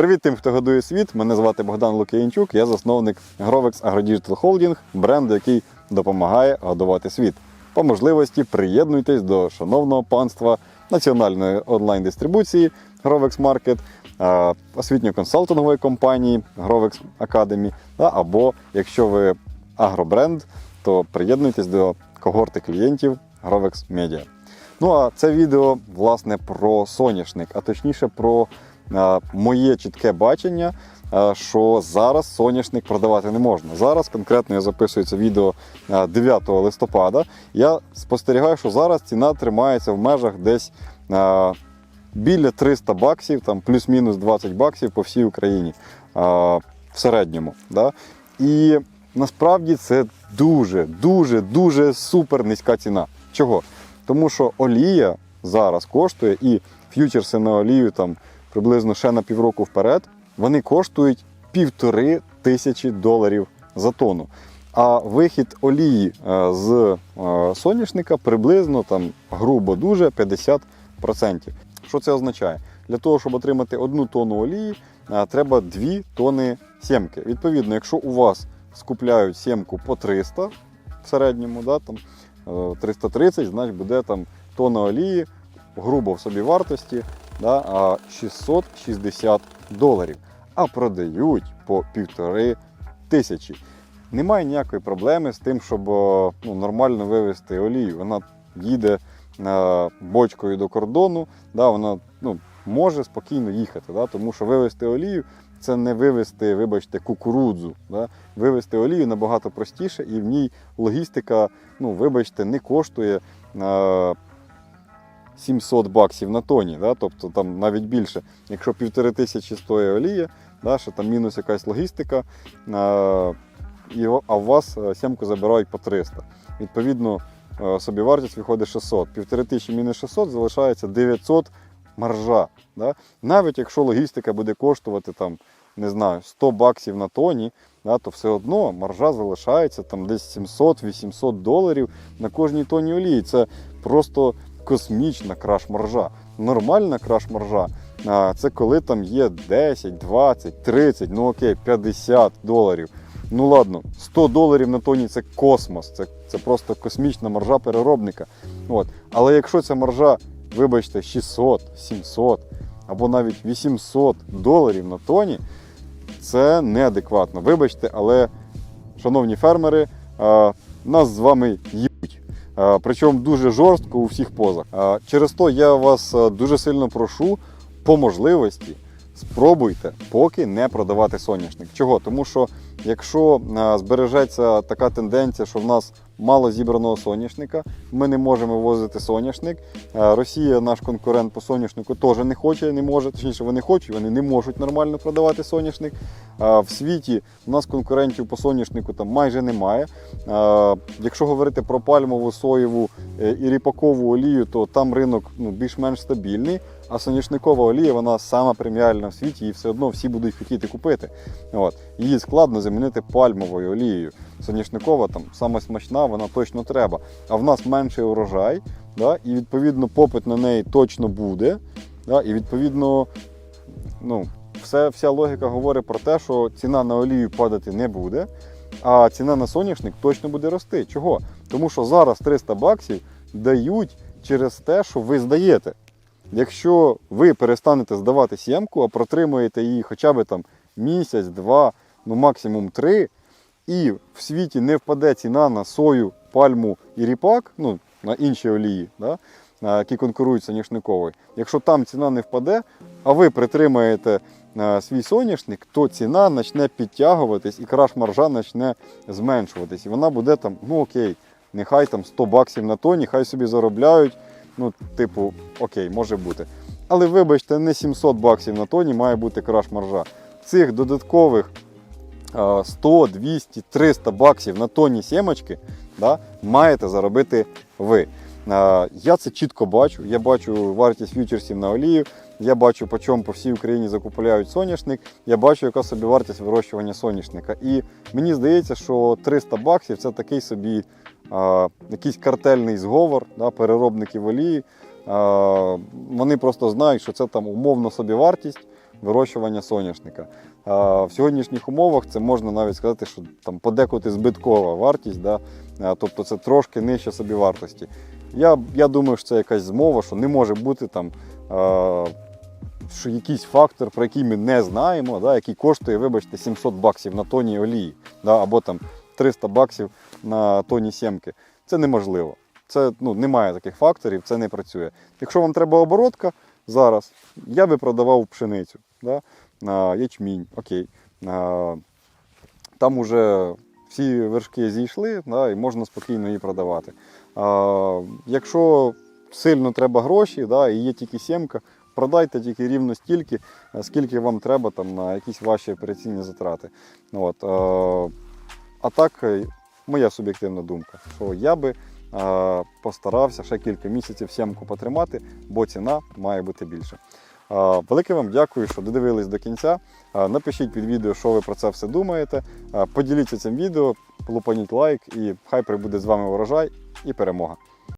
Привіт тим, хто годує світ. Мене звати Богдан Лук'янчук, я засновник Grovex AgroDigital Holding, бренду, який допомагає годувати світ. По можливості приєднуйтесь до шановного панства національної онлайн-дистрибуції Grovex Market, освітньо-консалтингової компанії Grovex Academy, або якщо ви агробренд, то приєднуйтесь до когорти клієнтів Grovex Media. Ну а це відео власне про соняшник, а точніше про моє чітке бачення, що зараз соняшник продавати не можна. Зараз конкретно я записую це відео е, 9 листопада. Я спостерігаю, що зараз ціна тримається в межах десь біля 300 баксів, там плюс-мінус 20 баксів по всій Україні е, в середньому. Да? І насправді це дуже, дуже, дуже супер низька ціна. Чого? Тому що олія зараз коштує, і ф'ючерси на олію там приблизно ще на півроку вперед, вони коштують півтори тисячі доларів за тонну. А вихід олії е, з е, соняшника приблизно там грубо дуже 50%. Що це означає? Для того, щоб отримати одну тонну олії, е, треба 2 тонни сімки. Відповідно, якщо у вас скупляють сімку по 300 в середньому, да, там, е, 330, значить буде там тонна олії грубо в собі вартості да, а 660 доларів. А продають по півтори тисячі. Немає ніякої проблеми з тим, щоб е, ну, нормально вивезти олію. Вона їде е, бочкою до кордону, да, вона ну, може спокійно їхати, да, тому що вивезти олію це не вивезти, вибачте, кукурудзу. Да. Вивезти олію набагато простіше, і в ній логістика, ну, вибачте, не коштує е, 700 баксів на тоні, да, тобто там навіть більше. Якщо півтори тисячі стоїть олія, да, що там мінус якась логістика, і, а у вас е, сімку забирають по 300. Відповідно, е, собівартість виходить 600. Півтори тисячі мінус 600 залишається 900 маржа. Да? Навіть якщо логістика буде коштувати там, не знаю, 100 баксів на тоні, да, то все одно маржа залишається там десь 700-800 доларів на кожній тоні олії. Це просто космічна краш-маржа. Нормальна краш-маржа це коли там є 10, 20, 30, ну окей, 50 доларів. Ну ладно, 100 доларів на тоні це космос, це, це просто космічна маржа переробника. От. Але якщо ця маржа, вибачте, 600, 700 або навіть 800 доларів на тоні, це неадекватно. Вибачте, але, шановні фермери, нас з вами їбуть. А, Причому дуже жорстко у всіх позах. А, Через то я вас дуже сильно прошу по можливості спробуйте поки не продавати соняшник. Чого? Тому що якщо збережеться така тенденція, що в нас мало зібраного соняшника, ми не можемо вивозити соняшник. Росія, наш конкурент по соняшнику, теж не хоче, не може. Точніше, вони хочуть, вони не можуть нормально продавати соняшник. В світі у нас конкурентів по соняшнику там майже немає. Якщо говорити про пальмову, соєву е, і ріпакову олію, то там ринок ну, більш-менш стабільний. А соняшникова олія, вона сама преміальна в світі, і все одно всі будуть хотіти купити. От. Її складно замінити пальмовою олією. Соняшникова там сама смачна, вона точно треба. А в нас менший урожай, да? і відповідно попит на неї точно буде. Да? І відповідно, ну, все, вся логіка говорить про те, що ціна на олію падати не буде, а ціна на соняшник точно буде рости. Чого? Тому що зараз 300 баксів дають через те, що ви здаєте. Якщо ви перестанете здавати сімку, а протримуєте її хоча б там місяць, два, ну максимум три, і в світі не впаде ціна на сою, пальму і ріпак, ну на інші олії, да, які конкурують з соняшниковою. Якщо там ціна не впаде, а ви притримаєте а, свій соняшник, то ціна почне підтягуватись і краш маржа почне зменшуватись. І вона буде там, ну окей, нехай там 100 баксів на тоні, хай собі заробляють. Ну, типу, окей, може бути. Але вибачте, не 700 баксів на тоні має бути краш маржа. Цих додаткових 100, 200, 300 баксів на тоні сімочки да, маєте заробити ви. Я це чітко бачу. Я бачу вартість фьючерсів на олію, я бачу, по чому по всій Україні закупляють соняшник, я бачу, яка собі вартість вирощування соняшника. І мені здається, що 300 баксів це такий собі а, якийсь картельний зговор да, переробників олії. Вони просто знають, що це там умовно собі вартість. вирощування соняшника. В сьогоднішніх умовах це можна навіть сказати, що там подекуди збиткова вартість, да? тобто це трошки нижче собівартості. Я, я думаю, що це якась змова, що не може бути там. що якийсь фактор, про який ми не знаємо, да, який коштує, вибачте, 700 баксів на тоні олії, да, або там 300 баксів на тоні сімки. Це неможливо. Це ну, немає таких факторів, це не працює. Якщо вам треба оборотка зараз, я би продавав пшеницю, да, на ячмінь, окей. А, там уже всі вершки зійшли, да, і можна спокійно її продавати. А, якщо сильно треба гроші, да, і є тільки сімка, продайте тільки рівно стільки, е, скільки вам треба там, на якісь ваші операційні затрати. От, е, а так, е, моя суб'єктивна думка, що я би постарався ще кілька місяців сімку потримати, бо ціна має бути більша. Е, Велике вам дякую, що додивились до кінця. Напишіть під відео, що ви про це все думаєте. Поділіться цим відео, лупаніть лайк і хай прибуде з вами урожай і перемога.